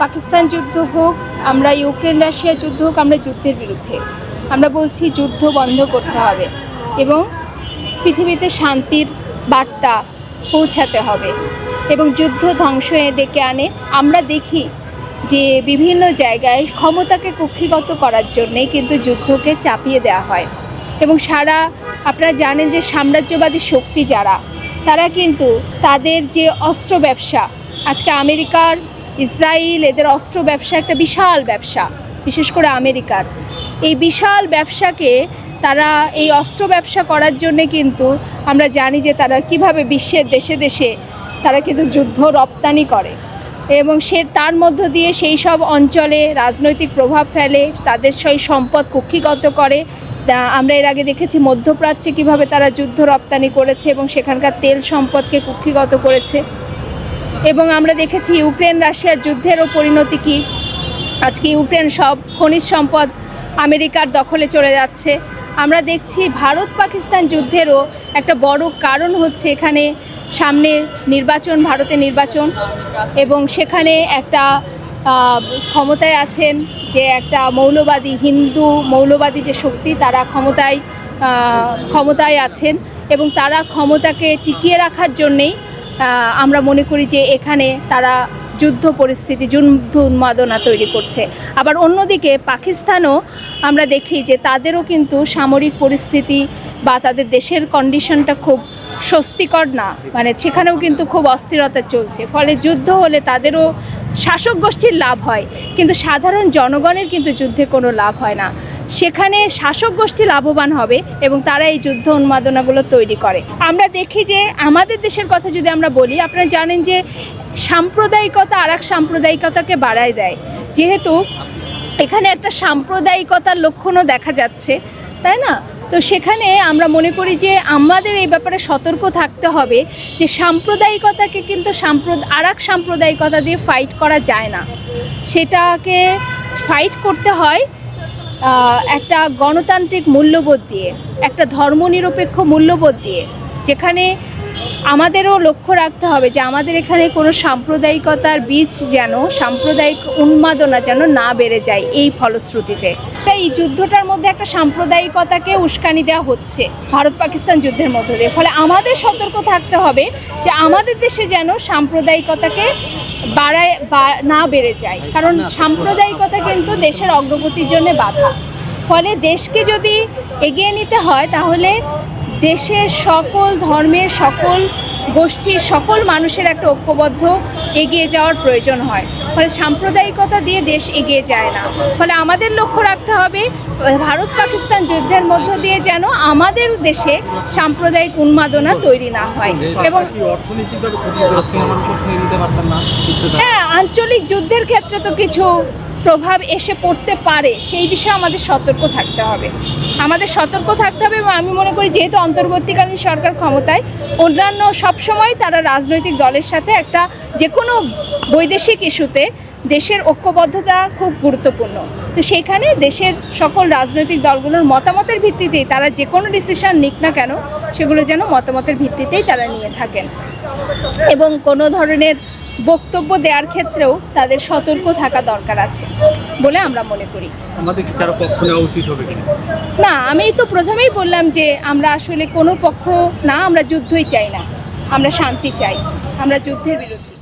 পাকিস্তান যুদ্ধ হোক, আমরা ইউক্রেন, রাশিয়া যুদ্ধ হোক, আমরা যুদ্ধের বিরুদ্ধে। আমরা বলছি যুদ্ধ বন্ধ করতে হবে এবং পৃথিবীতে শান্তির বার্তা পৌঁছাতে হবে এবং যুদ্ধ ধ্বংস ডেকে আনে। আমরা দেখি যে বিভিন্ন জায়গায় ক্ষমতাকে কুক্ষিগত করার জন্যেই কিন্তু যুদ্ধকে চাপিয়ে দেওয়া হয় এবং সারা, আপনারা জানেন যে সাম্রাজ্যবাদী শক্তি যারা, তারা কিন্তু তাদের যে অস্ত্র ব্যবসা, আজকে আমেরিকার ইসরায়েল এদের অস্ত্র ব্যবসা একটা বিশাল ব্যবসা, বিশেষ করে আমেরিকার। এই বিশাল ব্যবসাকে তারা, এই অস্ত্র ব্যবসা করার জন্যে কিন্তু আমরা জানি যে তারা কীভাবে বিশ্বের দেশে দেশে তারা কিন্তু যুদ্ধ রপ্তানি করে। এবং সে, তার মধ্য দিয়ে সেই সব অঞ্চলে রাজনৈতিক প্রভাব ফেলে, তাদের সেই সম্পদ কুক্ষিগত করে। আমরা এর আগে দেখেছি মধ্যপ্রাচ্যে কীভাবে তারা যুদ্ধ রপ্তানি করেছে এবং সেখানকার তেল সম্পদকে কুক্ষিগত করেছে। এবং আমরা দেখেছি ইউক্রেন, রাশিয়ার যুদ্ধেরও পরিণতি কী? আজকে ইউক্রেন সব খনিজ সম্পদ আমেরিকার দখলে চলে যাচ্ছে। আমরা দেখছি ভারত, পাকিস্তান যুদ্ধেরও একটা বড় কারণ হচ্ছে এখানে সামনে নির্বাচন ভারতে নির্বাচন। এবং সেখানে একটা ক্ষমতায় আছেন যে একটা মৌলবাদী, হিন্দু মৌলবাদী যে শক্তি, তারা ক্ষমতায় ক্ষমতায় আছেন। এবং তারা ক্ষমতাকে টিকিয়ে রাখার জন্যেই আমরা মনে করি যে এখানে তারা যুদ্ধ পরিস্থিতি, যুদ্ধ উন্মাদনা তৈরি করছে। আবার অন্যদিকে পাকিস্তানও আমরা দেখি যে তাদেরও কিন্তু সামরিক পরিস্থিতি বা তাদের দেশের কন্ডিশনটা খুব স্বস্তিকর না। মানে সেখানেও কিন্তু খুব অস্থিরতা চলছে। ফলে যুদ্ধ হলে তাদেরও শাসক গোষ্ঠীর লাভ হয়, কিন্তু সাধারণ জনগণের কিন্তু যুদ্ধে কোনো লাভ হয় না। সেখানে শাসক গোষ্ঠী লাভবান হবে এবং তারা এই যুদ্ধ উন্মাদনাগুলো তৈরি করে। আমরা দেখি যে আমাদের দেশের কথা যদি আমরা বলি, আপনারা জানেন যে সাম্প্রদায়িকতা আর এক সাম্প্রদায়িকতাকে বাড়ায় দেয়। যেহেতু এখানে একটা সাম্প্রদায়িকতার লক্ষণও দেখা যাচ্ছে, তাই না? তো সেখানে আমরা মনে করি যে আমাদের এই ব্যাপারে সতর্ক থাকতে হবে যে সাম্প্রদায়িকতাকে কিন্তু সাম্প্রদ আর এক সাম্প্রদায়িকতা দিয়ে ফাইট করা যায় না। সেটাকে ফাইট করতে হয় একটা গণতান্ত্রিক মূল্যবোধ দিয়ে, একটা ধর্মনিরপেক্ষ মূল্যবোধ দিয়ে, যেখানে আমাদেরও লক্ষ্য রাখতে হবে যে আমাদের এখানে কোনো সাম্প্রদায়িকতার বীজ যেন, সাম্প্রদায়িক উন্মাদনা যেন না বেড়ে যায় এই ফলশ্রুতিতে। তাই এই যুদ্ধটার মধ্যে একটা সাম্প্রদায়িকতাকে উস্কানি দেওয়া হচ্ছে ভারত পাকিস্তান যুদ্ধের মধ্য দিয়ে। ফলে আমাদের সতর্ক থাকতে হবে যে আমাদের দেশে যেন সাম্প্রদায়িকতাকে বাড়ায় না বেড়ে যায়। কারণ সাম্প্রদায়িকতা কিন্তু দেশের অগ্রগতির জন্য বাধা। ফলে দেশকে যদি এগিয়ে নিতে হয়, তাহলে দেশের সকল ধর্মের, সকল গোষ্ঠীর, সকল মানুষের একটা ঐক্যবদ্ধ এগিয়ে যাওয়ার প্রয়োজন হয়। ফলে সাম্প্রদায়িকতা দিয়ে দেশ এগিয়ে যায় না। ফলে আমাদের লক্ষ্য রাখতে হবে। ভারত পাকিস্তান যুদ্ধের মধ্য দিয়ে যেন আমাদের দেশে সাম্প্রদায়িক উন্মাদনা তৈরি না হয়। এবং হ্যাঁ আঞ্চলিক যুদ্ধের ক্ষেত্রে তো কিছু প্রভাব এসে পড়তে পারে সেই বিষয়ে আমাদের সতর্ক থাকতে হবে। আমাদের সতর্ক থাকতে হবে এবং আমি মনে করি যেহেতু অন্তর্বর্তীকালীন সরকার ক্ষমতায় অন্যান্য সবসময় তারা রাজনৈতিক দলের সাথে একটা যে কোনো বৈদেশিক ইস্যুতে দেশের ঐক্যবদ্ধতা খুব গুরুত্বপূর্ণ। তো সেখানে দেশের সকল রাজনৈতিক দলগুলোর মতামতের ভিত্তিতেই তারা যে কোনো ডিসিশন নিক না কেন সেগুলো যেন মতামতের ভিত্তিতেই তারা নিয়ে থাকেন। এবং কোনো ধরনের বক্তব্য দেওয়ার ক্ষেত্রেও তাদের সতর্ক থাকা দরকার আছে বলে আমরা মনে করি। আমাদের কি কারও পক্ষ নেওয়া উচিত হবে না আমি তো প্রথমেই বললাম যে আমরা আসলে কোনো পক্ষ না আমরা যুদ্ধই চাই না। আমরা শান্তি চাই আমরা যুদ্ধের বিরোধী।